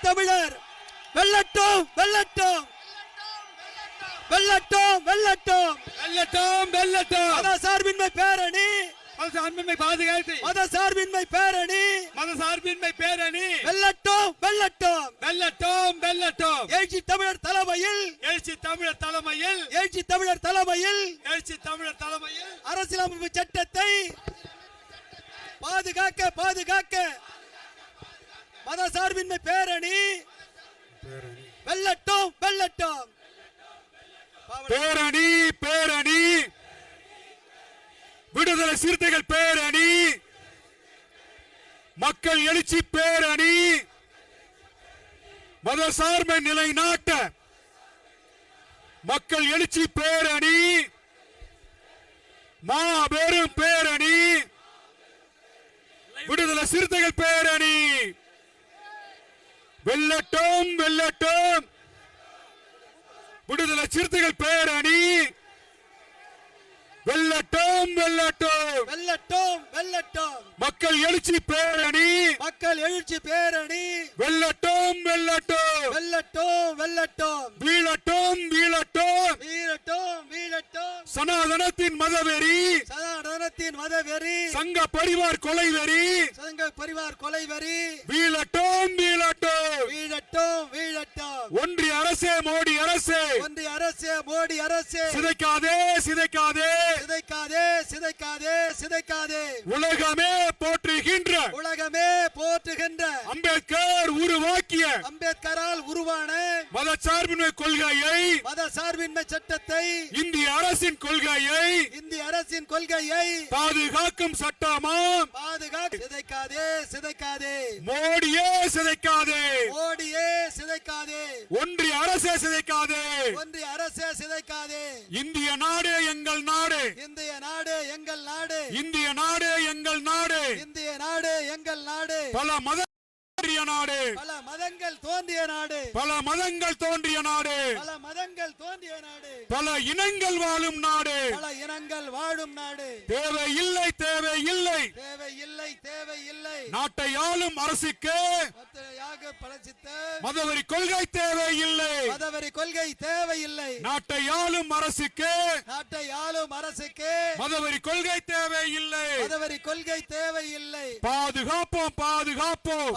தமிழர் வெல்லட்டும் வெல்லட்டும். வெல்லட்டும் வெல்லட்டும். வெல்லட்டும் வெல்லட்டும். மத சார்பின்மை பேரணி. மத சார்பின்மை பாதுகாத்து. மத சார்பின்மை பேரணி. மத சார்பின்மை பேரணி. வெல்லட்டும் வெல்லட்டும். வெல்லட்டும் வெல்லட்டும். எழுச்சி தமிழர் தலைமையில். எழுச்சி தமிழர் தலைமையில். எழுச்சி தமிழர் தலைமையில். எழுச்சி தமிழர் தலைமையில். அரசியலமைப்பு சட்டத்தை. பாதுகாக்க பாதுகாக்க. மத சார்பின்மை பேரணி. வெல்லட்டும் வெல்லட்டும். பேரணி பேரணி. விடுதலை சிறுத்தைகள் பேரணி. மக்கள் எழுச்சி பேரணி. மத சார்பை நிலைநாட்ட மக்கள் எழுச்சி பேரணி. மாபெரும் பேரணி விடுதலை சிறுத்தைகள் பேரணி. வெல்லட்டும் வெல்லட்டும். விடுதலை சிறுத்தைகள் பேரணி. வெல்லட்டும் வெல்லட்டும். வெல்லட்டும் வெல்லட்டும். மக்கள் எழுச்சி பேரணி. மக்கள் எழுச்சி பேரணி. வெல்லட்டும் வெல்லட்டும். வெல்லட்டும் வெல்லட்டும். வீழட்டும் வீழட்டும். வீழட்டும் வீழட்டும். சனாதனத்தின் மதவெறி. சதானத்தின் மதவெறி. சங்க பரிவார் கொலை வெறி சங்க பரிவார் கொலை வெறி வீழட்டும் அரசு மோடி அரசு. சிதைக்காதே சிதைக்காதே. சிதைக்காதே சிதைக்காதே சிதைக்காதே. உலகமே போற்றுகின்ற உலகமே போற்றுகின்ற அம்பேத்கர் உருவாக்கிய அம்பேத்கரால் உருவான மதச்சார்பின்மை கொள்கையை மத சார்பின்மை சட்டத்தை இந்திய அரசின் கொள்கையை இந்திய அரசின் கொள்கையை பாதுகாக்கும் சட்டமாம் பாதுகாக்க சிதைக்காதே சிதைக்காதே. மோடியே சிதைக்காதே. மோடியே சிதைக்காதே. ஒன்றிய அரசே சிதைக்காதே. ஒன்றிய அரசே சிதைக்காதே. இந்திய நாடு எங்கள் நாடு. இந்திய நாடு எங்கள் நாடு. இந்திய நாடு எங்கள் நாடு. இந்திய நாடு எங்கள் நாடு. பல மத தோன்றிய நாடு. பல மதங்கள் தோன்றிய நாடு. பல மதங்கள் தோன்றிய நாடு. பல மதங்கள் தோன்றிய நாடு. பல இனங்கள் வாழும் நாடு. பல இனங்கள் வாழும் நாடு. தேவை இல்லை தேவை இல்லை தேவை இல்லை தேவை இல்லை நாட்டை ஆளும் அரசுக்கு மதவெறி கொள்கை தேவை இல்லை மதவெறி கொள்கை தேவையில்லை. நாட்டை ஆளும் அரசுக்கு நாட்டை ஆளும் அரசுக்கு மதவெறி கொள்கை தேவை இல்லை மதவெறி கொள்கை தேவையில்லை. பாதுகாப்போம். பாதுகாப்போம்.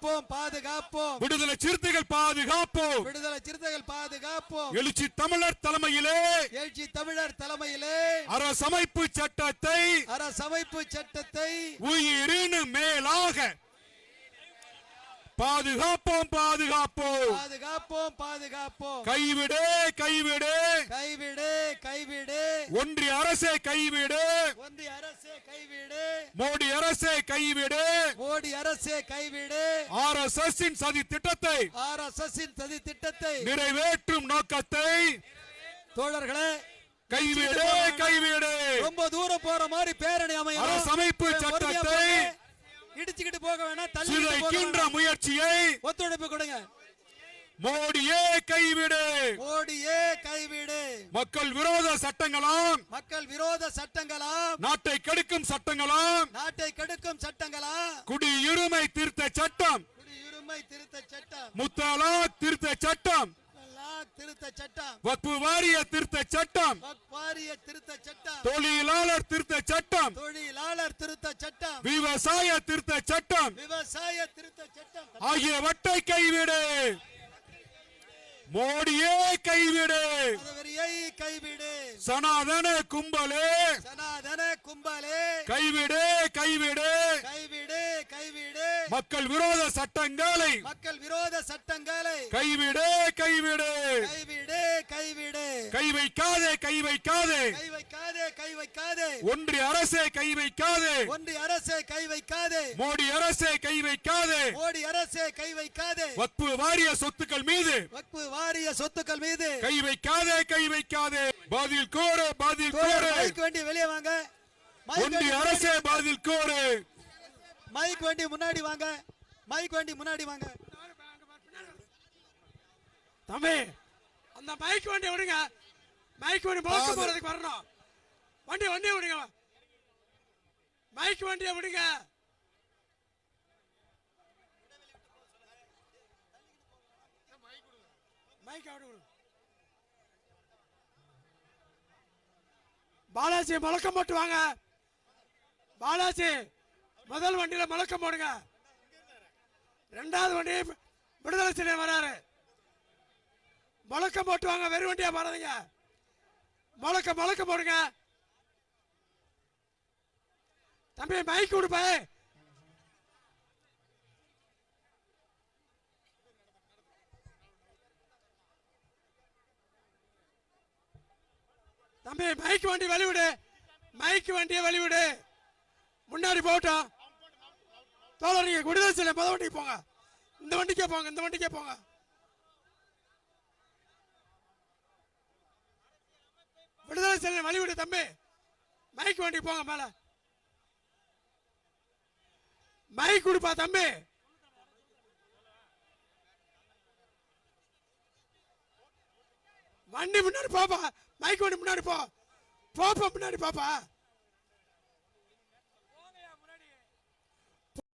பாதுகாப்போம் பாதுகாப்போம். விடுதலை சிறுத்தைகள் பாதுகாப்போம். விடுதலை சிறுத்தைகள் பாதுகாப்போம். எழுச்சி தமிழர் தலைமையிலே. எழுச்சி தமிழர் தலைமையிலே. அரசமைப்பு சட்டத்தை அரசமைப்பு சட்டத்தை உயிரினு மேலாக பாதுகாப்போம் பாதுகாப்போம். பாதுகாப்போம் பாதுகாப்போம். கைவிடு கைவிடு. கைவிடு கைவிடு. ஒன்றிய அரசே கைவிடு. ஒன்றிய அரசே கைவிடு. மோடி அரசே கைவிடு. மோடி அரசே கைவிடு. ஆர் எஸ் எஸ் சதி திட்டத்தை ஆர் எஸ் எஸ் சதி திட்டத்தை நிறைவேற்றும் நோக்கத்தை தோழர்களே கைவிடு கைவிடு. ரொம்ப தூரம் போற மாதிரி பேரணி அரசமைப்பு சட்டத்தை இடிச்சுக்கிட்டு போக வேணாம் சிதைக்கின்ற முயற்சியை ஒத்துழைப்பு கொடுங்க. மோடியே கைவிடு. மோடியே கைவிடு. மக்கள் விரோத சட்டங்களாம் மக்கள் விரோத சட்டங்களாம் நாட்டை கெடுக்கும் சட்டங்களாம் நாட்டை கெடுக்கும் சட்டங்களா குடியுரிமை திருத்த சட்டம் குடியுரிமை திருத்த சட்டம். முத்தலாக் திருத்த சட்டம். திருத்த சட்டம். வக்பு வாரிய திருத்த சட்டம். வாரிய திருத்த சட்டம். தொழிலாளர் திருத்த சட்டம். தொழிலாளர் திருத்த சட்டம். விவசாய திருத்த சட்டம். விவசாய திருத்த சட்டம். ஆகியவற்றை கைவிடு. மோடியே கைவிடு. கைவிடு. சனாதன கும்பலே. சனாதன கும்பலே. கைவிடு கைவிடு. கைவிடு கைவிடு. மக்கள் விரோத சட்டங்களை. மக்கள் விரோத சட்டங்களை. கைவிடு கைவிடு. கைவிடு கைவிடு. கை வைக்காதே கை வைக்காதே. கை வைக்காதே கை வைக்காதே. ஒன்றிய அரசே கை வைக்காதே. ஒன்றிய அரசே கை வைக்காதே. மோடி அரசே கை வைக்காதே. மோடி அரசே கை வைக்காதே. வக்பு வாரிய சொத்துக்கள் மீது. வக்பு வாரிய சொத்துக்கள் மீது. கை வைக்காதே கை வைக்காதே. பதில் கோரு பதில் கோரு மைக் வண்டி வெளியே வாங்க. ஒன்றிய அரசே பதில் கோரு மைக் வண்டி முன்னாடி வாங்க. மைக் வண்டி முன்னாடி வாங்க. தம்பி அந்த மைக் வண்டி விடுங்க. மைக் வண்டி போக்கு போறதுக்கு வரணும். வண்டி வண்டி விடுங்க. மைக் வண்டியை விடுங்க. மைக் அப்படி. பாலாஜி முழக்கம் போட்டு வாங்க. பாலாஜி முதல் வண்டியில முழக்கம் போடுங்க. ரெண்டாவது வண்டி விடுதலை சிலை வராரு. முழக்கம் போட்டு வாங்க வெறும் வண்டியா பாருங்க முழக்கம் முழக்கம் போடுங்க. தம்பி மைக் கொடுப்பா. தம்பி மைக் வண்டி வழிவிடு. மைக் வண்டியை வழிவிடு. முன்னாடி போட்டோம் தோழர் நீங்கள் விடுதலை சில முத வண்டிக்கு போங்க. இந்த வண்டிக்கே போங்க இந்த வண்டிக்கே போங்க. விடுதலை செல்ல வழிவிடு தம்பி. மைக் வண்டி போங்க மேல. மைக் கொடுப்பா தம்பி. வண்டி முன்னாடி போப்பா. மைக் வண்டி முன்னாடி போ. போப்பா முன்னாடி பாப்பா.